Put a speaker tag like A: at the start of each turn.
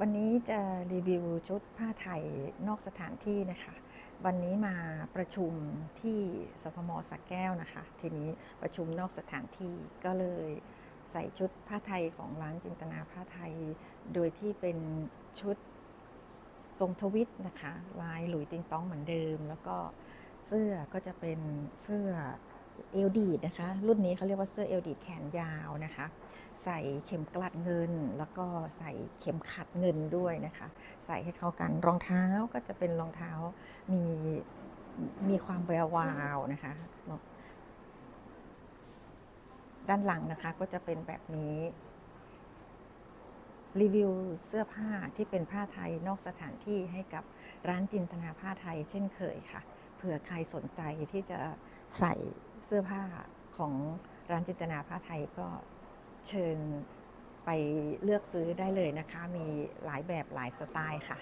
A: วันนี้จะรีวิวชุดผ้าไทยนอกสถานที่นะคะ วันนี้มาประชุมที่สพมสักแก้วนะคะ ทีนี้ประชุมนอกสถานที่ก็เลยใส่ชุดผ้าไทยของร้านจินตนาผ้าไทย โดยที่เป็นชุดทรงทวิตนะคะ ลายหลุยติงต้องเหมือนเดิม แล้วก็เสื้อก็จะเป็นเสื้อ เอลดีดนะคะ รุ่นนี้เขาเรียกว่าเสื้อเอลดีดแขนยาวนะคะ ใส่เข็มกลัดเงิน แล้วก็ใส่เข็มขัดเงินด้วยนะคะ ใส่ให้เข้ากันรองเท้าก็จะเป็นรองเท้ามีมีความแวววาวนะคะ ด้านหลังนะคะก็จะเป็นแบบนี้รีวิวเสื้อผ้าที่เป็นผ้าไทยนอกสถานที่ให้กับร้านจินตนาผ้าไทยเช่นเคยค่ะ ผื่อใครสนใจที่จะใส่เสื้อผ้าของร้านจินตนาผ้าไทยก็เชิญไปเลือกซื้อได้เลยนะคะ มีหลายแบบหลายสไตล์ค่ะ